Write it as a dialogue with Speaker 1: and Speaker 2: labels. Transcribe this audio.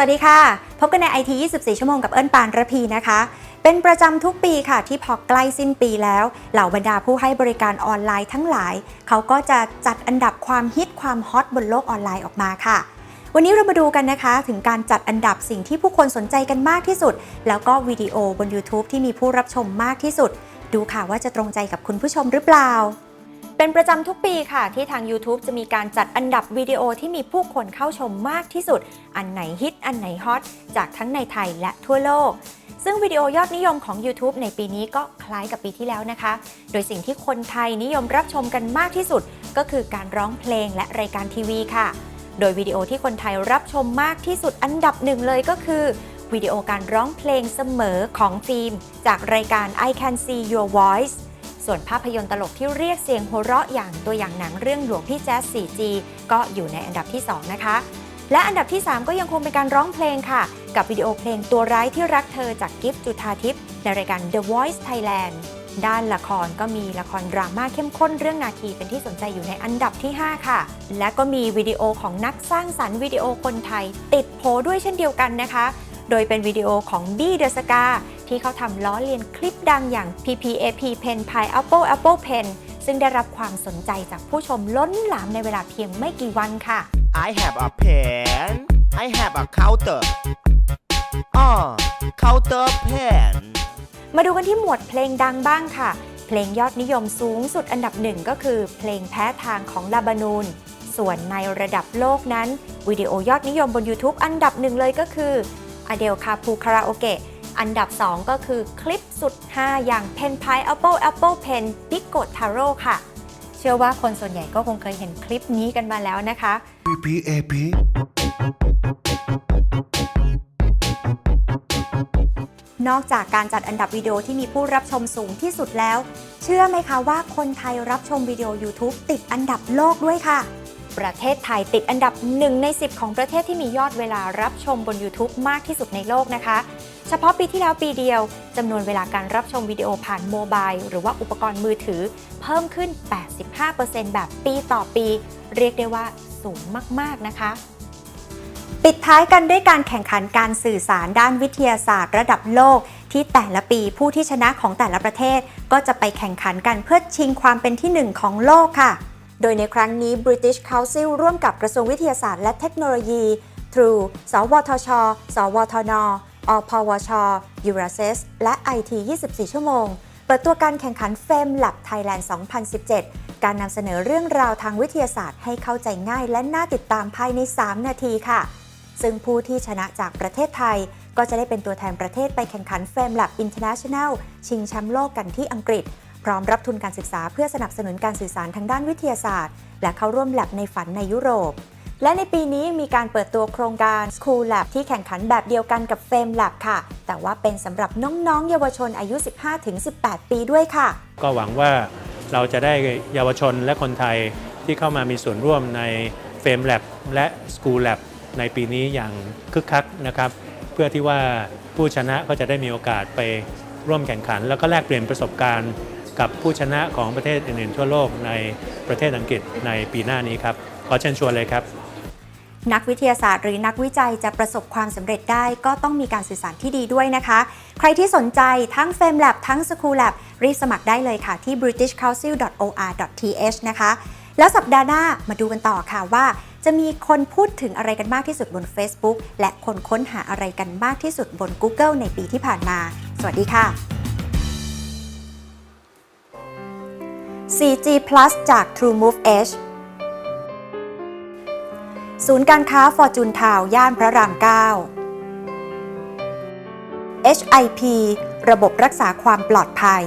Speaker 1: สวัสดีค่ะ พบกันใน IT 24 ชั่วโมงกับเอิ้นปานระพีนะคะ เป็นประจำทุกปีค่ะ ที่พอใกล้สิ้นปีแล้ว เหล่าบรรดาผู้ให้บริการออนไลน์ทั้งหลาย เขาก็จะจัดอันดับความฮิตความฮอตบนโลกออนไลน์ออกมาค่ะ วันนี้เรามาดูกันนะคะถึงการจัดอันดับสิ่งที่ผู้คนสนใจกันมากที่สุด แล้วก็วิดีโอบน YouTube ที่มีผู้รับชมมากที่สุด ดูค่ะว่าจะตรงใจกับคุณผู้ชมหรือเปล่า เป็นประจำทุกปีค่ะ ที่ทาง YouTube จะมีการจัดอันดับวิดีโอที่มีผู้คนเข้าชมมากที่สุด อันไหนฮิตอันไหนฮอตจากทั้งในไทยและทั่วโลก ซึ่งวิดีโอยอดนิยมของ YouTube ในปีนี้ก็คล้ายกับปีที่แล้วนะคะ โดยสิ่งที่คนไทยนิยมรับชมกันมากที่สุด ก็คือการร้องเพลงและรายการทีวีค่ะ โดยวิดีโอที่คนไทยรับชมมากที่สุดอันดับหนึ่งเลยก็คือวิดีโอการร้องเพลงเสมอของฟิล์มจากรายการ I Can See Your Voice ส่วนภาพยนตร์ตลกที่เรียกเสียงหัวเราะอย่างตัวอย่างหนังเรื่องหลวงพี่แจ๊ส 4G ก็อยู่ในอันดับที่ 2 นะคะ และอันดับที่ 3 ก็ยังคงเป็นการร้องเพลงค่ะ กับวิดีโอเพลงตัวร้ายที่รักเธอจากกิฟต์จุธาทิพย์ในรายการ The Voice Thailand ด้านละครก็มีละครดราม่าเข้มข้นเรื่องนาคีเป็นที่สนใจอยู่ในอันดับที่ 5 ค่ะ และก็มีวิดีโอของนักสร้างสรรค์วิดีโอคนไทย ติดโพลด้วยเช่นเดียวกันนะคะ โดยเป็นวิดีโอของบี้เดอะสกา ที่เขาทำล้อเลียนคลิปดังอย่าง PPAP Pen Pineapple Apple Pen ซึ่งได้รับความสนใจจากผู้ชมล้นหลามในเวลาเพียงไม่กี่วันค่ะ
Speaker 2: I have a pen I have a counter อ่า counter pen
Speaker 1: มาดูกันที่หมวดเพลงดังบ้างค่ะ เพลงยอดนิยมสูงสุดอันดับหนึ่งก็คือเพลงแพ้ทางของลาบานูน ส่วนในระดับโลกนั้น วิดีโอยอดนิยมบน YouTube อันดับหนึ่งเลยก็คืออเด ลคาปูคาราโอเกะอันดับ 2 ก็คือคลิปสุด5อย่าง Pen Pie Apple Apple Pen Big g o t Taro ค่ะ เชื่อว่าคนส่วนใหญ่ก็คงเคยเห็นคลิปนี้กันมาแล้วนะคะ
Speaker 3: PPAP
Speaker 1: นอกจากการจัดอันดับวิดีโอที่มีผู้รับชมสูงที่สุดแล้ว เชื่อไหมคะว่าคนไทยรับชมวิดีโอ YouTube ติดอันดับโลกด้วยค่ะ ประเทศไทยติดอันดับ 1 ใน 10 ของประเทศที่มียอดเวลารับชมบน YouTube มากที่สุดในโลกนะคะ เฉพาะปีที่แล้วปีเดียวจำนวนเวลาการรับชมวิดีโอผ่านโมบายหรือว่าอุปกรณ์มือถือ เพิ่มขึ้น 85%แบบปีต่อปี เรียกได้ว่าสูงมาก ๆ นะคะปิดท้ายกันด้วยการแข่งขันการสื่อสารด้านวิทยาศาสตร์ระดับโลก ที่แต่ละปีผู้ที่ชนะของแต่ละประเทศ ก็จะไปแข่งขันกันเพื่อชิงความเป็นที่หนึ่งของโลกค่ะ โดยในครั้งนี้ British Council ร่วมกับกระทรวงวิทยาศาสตร์และเทคโนโลยี True สวทช สวทน อพวช u r a s e s และ IT 24 ชั่วโมง เปิดตัวการแข่งขัน FAME Lab Thailand 2017 การนำเสนอเรื่องราวทางวิทยาศาสตร์ให้เข้าใจง่ายและน่าติดตามภายใน 3 นาทีค่ะ ซึ่งผู้ที่ชนะจากประเทศไทย ก็จะได้เป็นตัวแทนประเทศไปแข่งขัน FAME Lab International ชิงแชมป์โลกกันที่อังกฤษ พร้อมรับทุนการศึกษาเพื่อสนับสนุนการสื่อสารทางด้านวิทยาศาสตร์ และเข้าร่วม Lab ในฝันในยุโรป และในปีนี้มีการเปิดตัวโครงการ School Lab ที่แข่งขันแบบเดียวกันกับ FAME Lab ค่ะ แต่ว่าเป็นสำหรับน้องๆ เยาวชนอายุ 15-18 ปีด้วยค่ะ
Speaker 4: ก็หวังว่าเราจะได้เยาวชนและคนไทยที่เข้ามามีส่วนร่วมในเฟรมแลบและ School Lab ในปีนี้อย่างคึกคักนะครับ เพื่อที่ว่าผู้ชนะก็จะได้มีโอกาสไปร่วมแข่งขัน แล้วก็แลกเปลี่ยนประสบการณ์กับผู้ชนะของประเทศอื่นๆทั่วโลกในประเทศอังกฤษในปีหน้านี้ครับ ขอเชิญชวนเลยครับ
Speaker 1: นักวิทยาศาสตร์ หรือนักวิจัยจะประสบความสำเร็จได้ ก็ต้องมีการสื่อสารที่ดีด้วยนะคะ ใครที่สนใจทั้ง FAME Lab ทั้ง School Lab รีบสมัครได้เลยค่ะที่ britishcouncil.or.th นะคะ แล้วสัปดาห์หน้ามาดูกันต่อค่ะว่า จะมีคนพูดถึงอะไรกันมากที่สุดบน Facebook และคนค้นหาอะไรกันมากที่สุดบน Google ในปีที่ผ่านมา สวัสดีค่ะ 4G Plus จาก TrueMove Edge ศูนย์การค้าฟอร์จูนทาวย่านพระราม 9 HIP ระบบรักษาความปลอดภัย